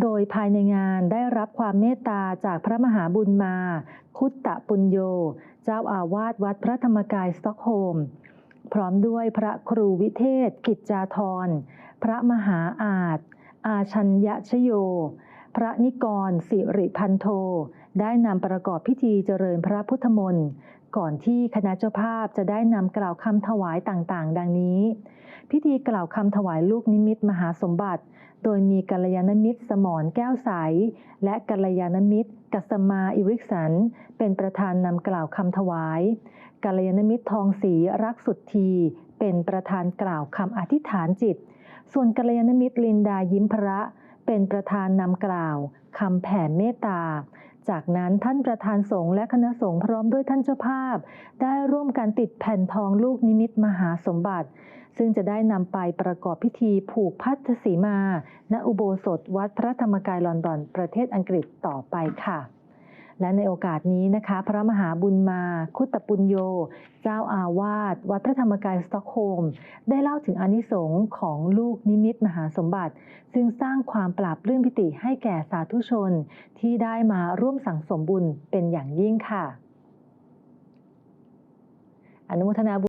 โดยภายในงานได้รับความเมตตาจากพระมหาบุญมา คุตตะปุญโย เจ้าอาวาสวัดพระธรรมกายสต็อกโฮม พร้อมด้วยพระครูวิเทศ กิจจาธร พระมหาอาจ อาชัญญชโย พระนิกร สิริพันโท ได้นำประกอบพิธีเจริญพระพุทธมนต์ ก่อนที่คณะเจ้าภาพจะได้นำกล่าวคำถวายต่างๆ ดังนี้ พิธีกล่าวคำถวายลูกนิมิตมหาสมบัติ โดยมีกัลยาณมิตร สมรแก้วใส และกัลยาณมิตร กัสมาอิริกสัน เป็นประธานนำกล่าวคำถวายกัลยาณมิตรทองศรีรักสุดที เป็นประธานกล่าวคำอธิษฐานจิต ส่วนกัลยาณมิตรลินดายิ้มพระ เป็นประธานนำกล่าวคำแผ่เมตตา จากนั้นท่านประธานสงฆ์และคณะสงฆ์พร้อมด้วยท่านเจ้าภาพ ได้ร่วมกันติดแผ่นทองลูกนิมิตมหาสมบัติ ซึ่งจะได้นำไปประกอบพิธีผูกพัทธสีมา ณอุโบสถวัดพระธรรมกายลอนดอนประเทศอังกฤษต่อไปค่ะ และในโอกาสนี้นะคะ พระมหาบุญมาคุตตปุญโย เจ้าอาวาสวัดพระธรรมกายสต็อกโฮมได้เล่าถึงอนิสงส์ของลูกนิมิตมหาสมบัติ ซึ่งสร้างความปราบเรื่องพิติให้แก่สาธุชน ที่ได้มาร่วมสั่งสมบุญเป็นอย่างยิ่งค่ะ อนุโมทนาบุญ